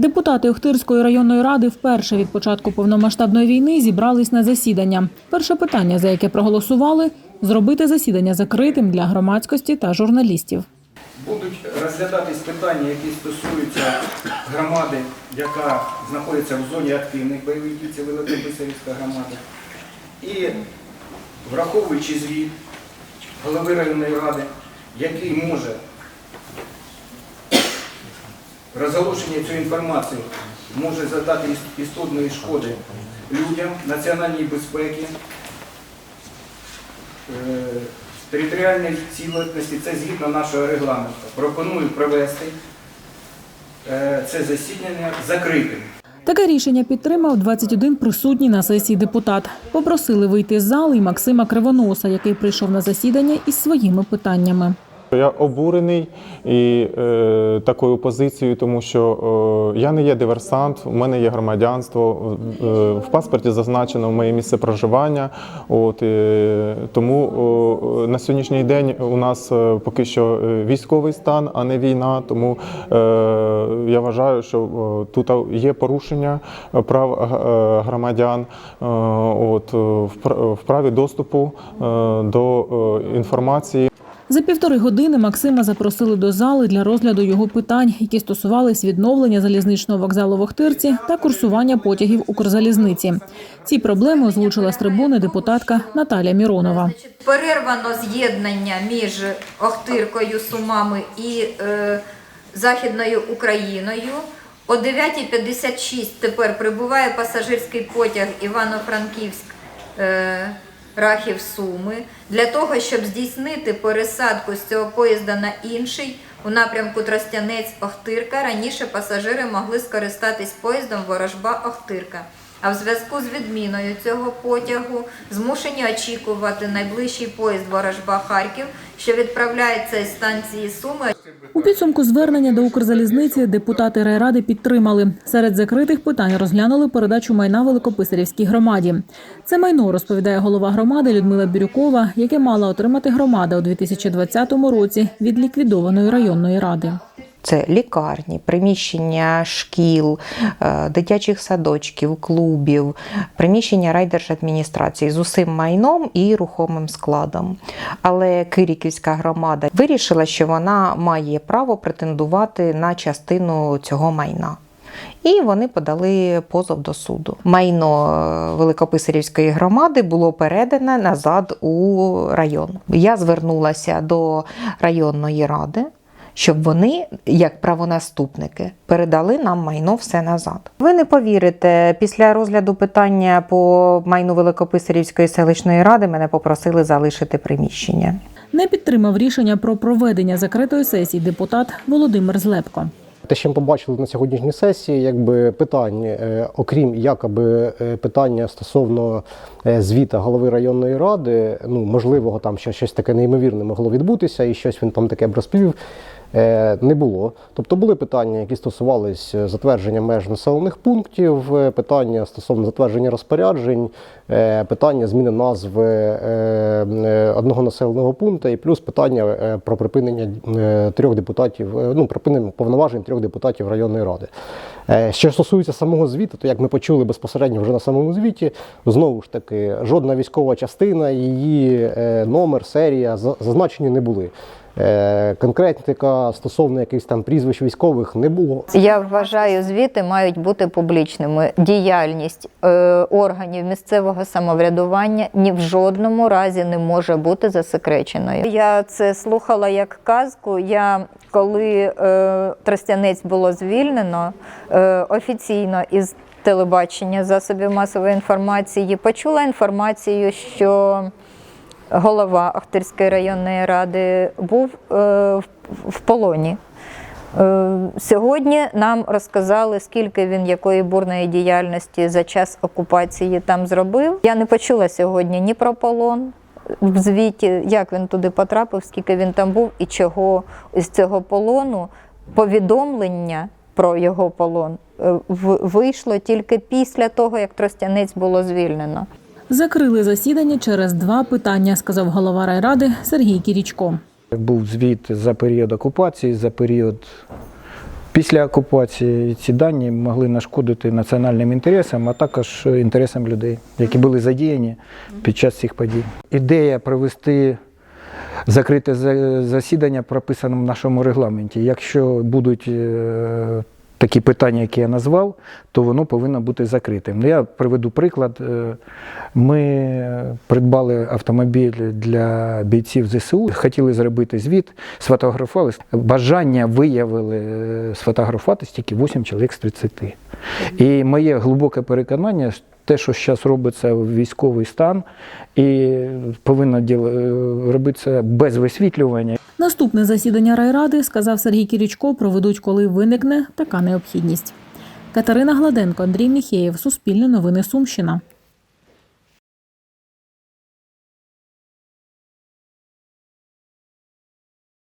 Депутати Охтирської районної ради вперше від початку повномасштабної війни зібрались на засідання. Перше питання, за яке проголосували, зробити засідання закритим для громадськості та журналістів. Будуть розглядатись питання, які стосуються громади, яка знаходиться в зоні активних бойових дій, це Великописарівська громада. І враховуючи звіт голови районної ради, який може розголошення цієї інформації може завдати іс- істотної шкоди людям, національній безпеці, е, територіальної цілісності, це згідно нашого регламенту. Пропоную провести е, це засідання закритим. Таке рішення підтримав 21 присутній на сесії депутат. Попросили вийти з залу і Максима Кривоноса, який прийшов на засідання із своїми питаннями. Я обурений і е, такою позицією, тому що е, я не є диверсант, у мене є громадянство. Е, в паспорті зазначено моє місце проживання. От, е, тому е, на сьогоднішній день у нас е, поки що е, військовий стан, а не війна. Тому е, я вважаю, що е, тут є порушення прав е, громадян е, от, в в праві доступу е, до е, інформації. За півтори години Максима запросили до зали для розгляду його питань, які стосувались відновлення залізничного вокзалу в Охтирці та курсування потягів Укрзалізниці. Ці проблеми озвучила з трибуни депутатка Наталя Міронова. Перервано з'єднання між Охтиркою, Сумами і е, Західною Україною. О 9.56 тепер прибуває пасажирський потяг Івано-Франківськ. Е, Рахів Суми для того, щоб здійснити пересадку з цього поїзда на інший у напрямку Тростянець Охтирка. Раніше пасажири могли скористатись поїздом Ворожба Охтирка. А в зв'язку з відміною цього потягу змушені очікувати найближчий поїзд Ворожба Харків, що відправляється із станції Суми. У підсумку звернення до Укрзалізниці депутати райради підтримали. Серед закритих питань розглянули передачу майна Великописарівській громаді. Це майно розповідає голова громади Людмила Бірюкова, яке мала отримати громада у 2020 році від ліквідованої районної ради. Це лікарні, приміщення шкіл, е, дитячих садочків, клубів, приміщення райдержадміністрації з усім майном і рухомим складом. Але Кириківська громада вирішила, що вона має право претендувати на частину цього майна. І вони подали позов до суду. Майно е, Великописарівської громади було передане назад у район. Я звернулася до районної ради щоб вони, як правонаступники, передали нам майно все назад. Ви не повірите, після розгляду питання по майну Великописарівської селищної ради мене попросили залишити приміщення. Не підтримав рішення про проведення закритої сесії депутат Володимир Злепко. Те, що ми побачили на сьогоднішній сесії, якби питань, е, окрім якоби е, питання стосовно е, звіта голови районної ради, ну можливого там що щось таке неймовірне могло відбутися, і щось він там таке б розповів. Е, Не було. Тобто були питання, які стосувались е, затвердження меж населених пунктів, е, питання стосовно затвердження розпоряджень, питання зміни назви одного населеного пункту, і плюс питання про припинення трьох депутатів, ну припинення повноважень трьох депутатів районної ради. Що стосується самого звіту, то як ми почули безпосередньо вже на самому звіті, знову ж таки, жодна військова частина, її номер, серія за- зазначені не були. Е, Конкретика стосовно якихось там прізвищ військових не було. Я вважаю, звіти мають бути публічними. Діяльність е, органів місцевого самоврядування ні в жодному разі не може бути засекреченою. Я це слухала як казку. Я коли е, Тростянець було звільнено е, офіційно із телебачення засобів масової інформації, почула інформацію, що голова Охтирської районної ради був е, в, в полоні. Е, Сьогодні нам розказали, скільки він якої бурної діяльності за час окупації там зробив. Я не почула сьогодні ні про полон в звіті, як він туди потрапив, скільки він там був і чого з цього полону повідомлення про його полон е, вийшло тільки після того, як Тростянець було звільнено. Закрили засідання через два питання, сказав голова райради Сергій Кірічко. Був звіт за період окупації, за період Після окупації ці дані могли нашкодити національним інтересам, а також інтересам людей, які були задіяні під час цих подій. Ідея провести закрите засідання прописано в нашому регламенті. Якщо будуть е, такі питання, які я назвав, то воно повинно бути закритим. Ну, Я приведу приклад. Е, Ми придбали автомобіль для бійців ЗСУ, хотіли зробити звіт, сфотографували. Бажання виявили е, сфотографувати тільки 8 чоловік з 30. І моє глибоке переконання, те, що зараз робиться військовий стан, і повинно е, робитися без висвітлювання. Наступне засідання райради, сказав Сергій Кірічко, проведуть, коли виникне така необхідність. Катерина Гладенко, Андрій Міхеєв, Суспільне новини Сумщина.